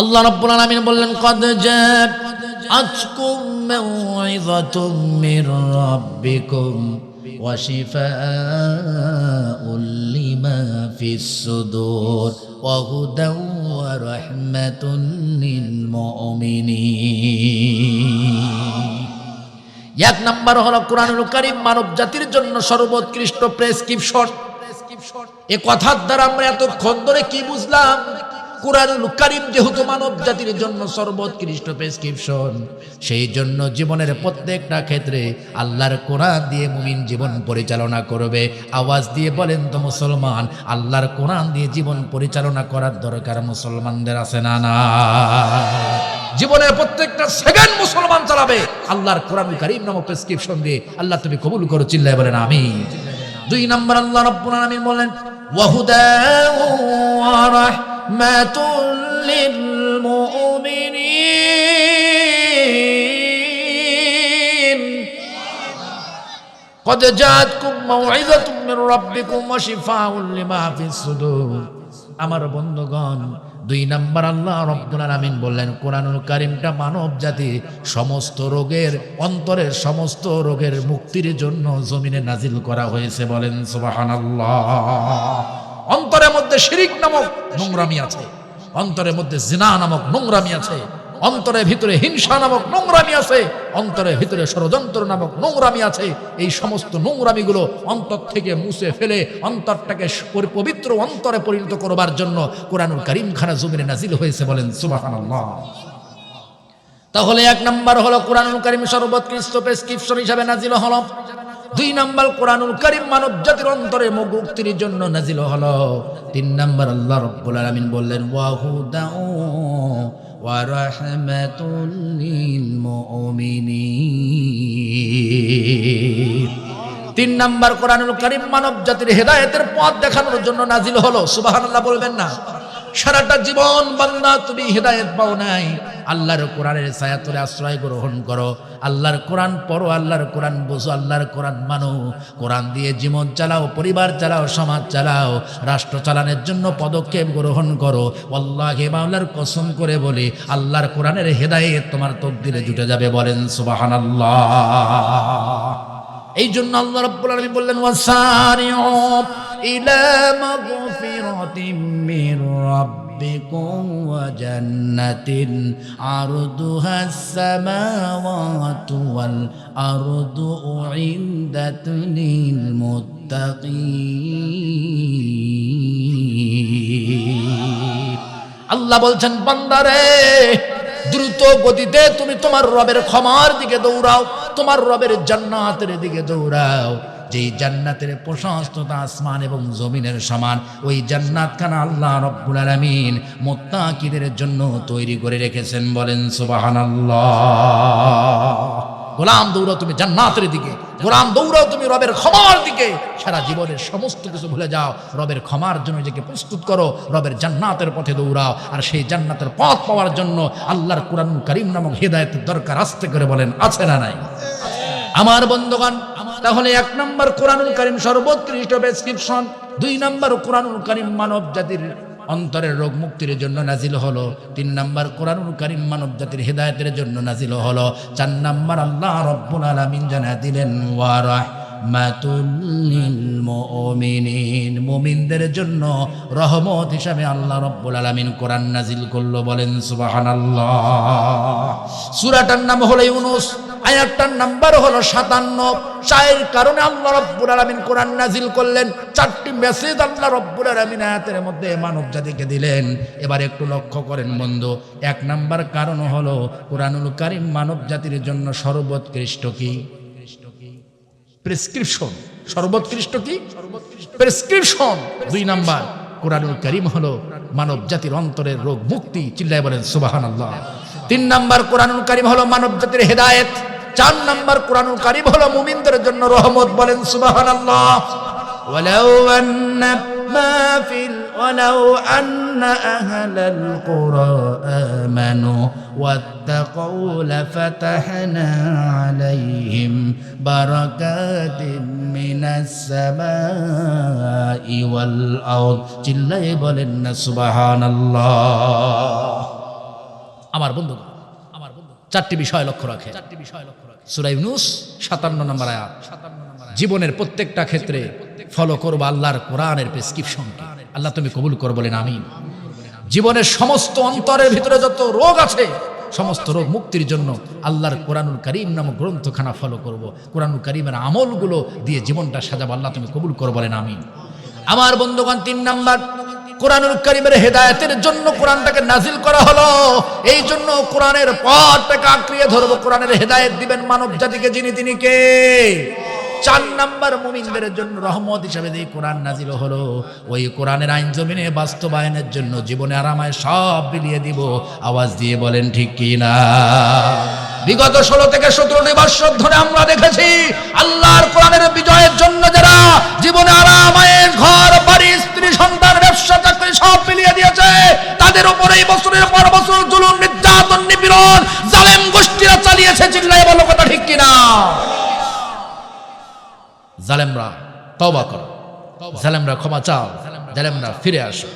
আল্লাহ রাব্বুল আলামিন বললেন, কদ জাত আজকুম মাউইযাতুম মির রাব্বিকুম ওয়া শিফাউল লিমা ফিস সুদুর ওয়া হুদাও ওয়া রাহমাতুন লিল মুমিনিন। এক নাম্বার হলো কোরআনুল কারীম, মানব জাতির জন্য সর্বোৎকৃষ্ট প্রেসক্রিপশন এ কথার দ্বারা আমরা এতক্ষণ ধরে কি বুঝলাম? কোরআনুল কারীম যেহেতু মানব জাতির জন্য সর্বোৎকৃষ্ট প্রেসক্রিপশন, সেই জন্য জীবনের প্রত্যেকটা ক্ষেত্রে আল্লাহর কোরআন দিয়ে মুমিন জীবন পরিচালনা করবে। আওয়াজ দিয়ে বলেন তো মুসলমান, আল্লাহর কোরআন দিয়ে জীবন পরিচালনা করার দরকার মুসলমানদের আছে না না? জীবনের প্রত্যেকটা সেকেন্ড মুসলমান চালাবে। আল্লাহর কোরআন কারীম নামক প্রেসক্রিপশন দিয়ে আল্লাহ তুমি কবুল করো, চিল্লায় বলেন আমি দুই নম্বর আল্লাহ রব্বুল আলামিন বলেন ওয়াহুদা ওয়া লিল মুমিনিন قد جاءتكم موعظة من ربكم وشفاء لما في الصدور আমার বন্ধুগণ দুই নাম্বার আল্লাহ রব্বুল আলামিন বললেন কোরআনুল কারিমটা মানব জাতি সমস্ত রোগের অন্তরের সমস্ত রোগের মুক্তির জন্য জমিনে নাজিল করা হয়েছে বলেন সুবহানাল্লাহ অন্তরের মধ্যে শিরিক নামক নোংরামি আছে। অন্তরের মধ্যে জিনা নামক নোংরামি আছে। অন্তরের ভিতরে হিংসা নামক নোংরামি আছে। অন্তরের ভিতরে ষড়যন্ত্র নামক নোংরামি আছে। এই সমস্ত নোংরামিগুলো অন্তর থেকে মুছে ফেলে অন্তরটাকে পবিত্র অন্তরে পরিণত করবার জন্য কোরআনুল করিম খানা জমিনে নাজিল হয়েছে বলেন, সুবহানাল্লাহ। তাহলে এক নম্বর হলো কোরআনুল করিম সর্বোৎকৃষ্ট প্রেসক্রিপশন হিসাবে নাজিল হলো। দুই নাম্বার কোরআনুল করিম মানব জাতির অন্তরে মুক্তির জন্য নাজিল হলো। তিন নাম্বার আল্লাহ রব্বুল আলামিন বললেন ওয়াহুদাউ ওয়া রাহমাতুল লিল মুমিনিন। তিন নাম্বার কোরআনুল করিম মানব জাতির হেদায়েতের পথ দেখানোর জন্য নাজিল হলো। সুবহানাল্লাহ বলবেন না। সারাটা জীবন বান্দা, তুমি হেদায়েত পাও নাই। আল্লাহর কোরআনের ছায়াতলে আশ্রয় গ্রহণ করো। আল্লাহর কোরআন পড়ো, আল্লাহর কোরআন বোঝো, আল্লাহর কোরআন মানো। কোরআন দিয়ে জীবন চালাও, পরিবার চালাও, সমাজ চালাও, রাষ্ট্র চালানোর জন্য পদক্ষেপ গ্রহণ করো। আল্লাহে মাওলার কসম করে বলি, আল্লাহর কোরআনের হেদায়েত তোমার তকদিরে জুটে যাবে বলেন সুবাহান আল্লাহ এই জন্য আল্লাহ রাব্বুল আলামিন বললেন ওয়াসারিউ রাব্বিকুম ওয়া জান্নাতিন আরদুহাস সামাওয়াতু ওয়াল আরদু উইন্দাত লিল মুত্তাকিন আল্লাহ বলছেন, বান্দারে, দ্রুত গতিতে তুমি তোমার রবের ক্ষমার দিকে দৌড়াও, তোমার রবের জান্নাতের দিকে দৌড়াও। যেই জান্নাতের প্রশস্ততা আসমান এবং জমিনের সমান, ওই জান্নাত খানা আল্লাহ রব্বুল আলামিন মোত্তাকিদের জন্য তৈরি করে রেখেছেন বলেন, সুবহানাল্লাহ। গোলাম দৌড়াও তুমি জান্নাতের দিকে, গোলাম দৌড়াও তুমি রবের ক্ষমার দিকে। সারা জীবনের সমস্ত কিছু ভুলে যাও, রবের ক্ষমার জন্য নিজেকে প্রস্তুত করো, রবের জান্নাতের পথে দৌড়াও। আর সেই জান্নাতের পথ পাওয়ার জন্য আল্লাহর কোরআন করিম নামক হৃদায়তের দরকার আসতে করে বলেন, আছে না নাই? আমার বন্ধুগণ তাহলে এক নম্বর কোরআনুল করিম সর্বোৎকৃষ্ট প্রেসক্রিপশন দুই নম্বর কোরআনুল করিম মানব জাতির অন্তরের রোগ মুক্তির জন্য নাজিল হলো, তিন নাম্বার কোরআনুল করিম মানব জাতির হেদায়তের জন্য নাজিল হলো, চার নাম্বার আল্লাহ রব্বুল আলামিন জানা দিলেন মুমিনদের জন্য রহমত হিসাবে আল্লাহ রব্বুল আলামিন কোরআন নাজিল করল, বলেন সুবহানাল্লাহ। সুরাটার নাম হলো ইউনুস। আয়াতটার নাম্বার হলো সাতান্ন। চায়ের কারণে আল্লাহ রব্বুল আলামিন কোরআন নাজিল করলেন। চারটি মেসেজ আল্লাহ রব্বুল আলামিন আয়াতের মধ্যে মানব জাতিকে দিলেন। এবার একটু লক্ষ্য করেন বন্ধু, এক নাম্বার কারণ হলো কোরআনুল কারিম মানব জাতির জন্য সর্বোৎকৃষ্ট কি? প্রেসক্রিপশন। সর্বোৎকৃষ্ট কি? প্রেসক্রিপশন। দুই নাম্বার, কোরআনুল করিম হলো মানব জাতির অন্তরের রোগ মুক্তি। চিল্লায় বলেন সুবাহান আল্লাহ তিন নাম্বার, কোরআনুল করিম হলো মানব জাতির হেদায়েত। চার নাম্বার কোরআনুল করিম হলো মুমিনদের জন্য রহমত বলেন সুবাহান আল্লাহ ولو أن ما في ال- ولو أن أهل القرى آمنوا واتقوا لفتحنا عليهم بركات من السماء والأرض চিল্লাই বলেন না সুবহানাল্লাহ বন্ধু আমার বন্ধু চারটি বিষয় লক্ষ্য রাখে। চারটি বিষয় লক্ষ্য রাখে সুরাই ইউনুস, সাতান্ন নম্বর আয়াত। জীবনের প্রত্যেকটা ক্ষেত্রে ফলো করব আল্লাহর কোরআনের প্রেসক্রিপশন আল্লাহ তুমি কবুল কর বলেন, আমিন। জীবনের সমস্ত অন্তরের ভিতরে যত রোগ আছে, সমস্ত রোগ মুক্তির জন্য আল্লাহর কোরআনুল করিম নামক গ্রন্থখানা ফলো করব। কোরআনুল করিমের আমলগুলো দিয়ে জীবনটা সাজাবো। আল্লাহ তুমি কবুল কর বলেন, আমিন। আমার বন্ধুগণ, তিন নাম্বার কোরআনুল করিমের হেদায়েতের জন্য কোরআনটাকে নাজিল করা হলো। এই জন্য কোরআনের পথটাকে আঁকড়িয়ে ধরবো। কোরআনের হেদায়েত দিবেন মানব জাতিকে যিনি তিনি কে? চার নাম্বার মুমিনদের জন্য রহমত হিসাবে যে কোরআন নাজিল হলো, ওই কোরআনের আইন জমিনে বাস্তবায়নের জন্য জীবনে আরামায় সব বিলিয়ে দিব। আওয়াজ দিয়ে বলেন, ঠিক কি না বিগত ষোলো থেকে সতেরোটি বৎসর ধরে আমরা দেখেছি আল্লাহর নির্যাতন জালেম গোষ্ঠীরা চালিয়েছে চিল্লাই বলো কথা ঠিক কিনা? জালেমরা তওবা করো। জালেমরা ক্ষমা চাও। জালেমরা ফিরে আসো।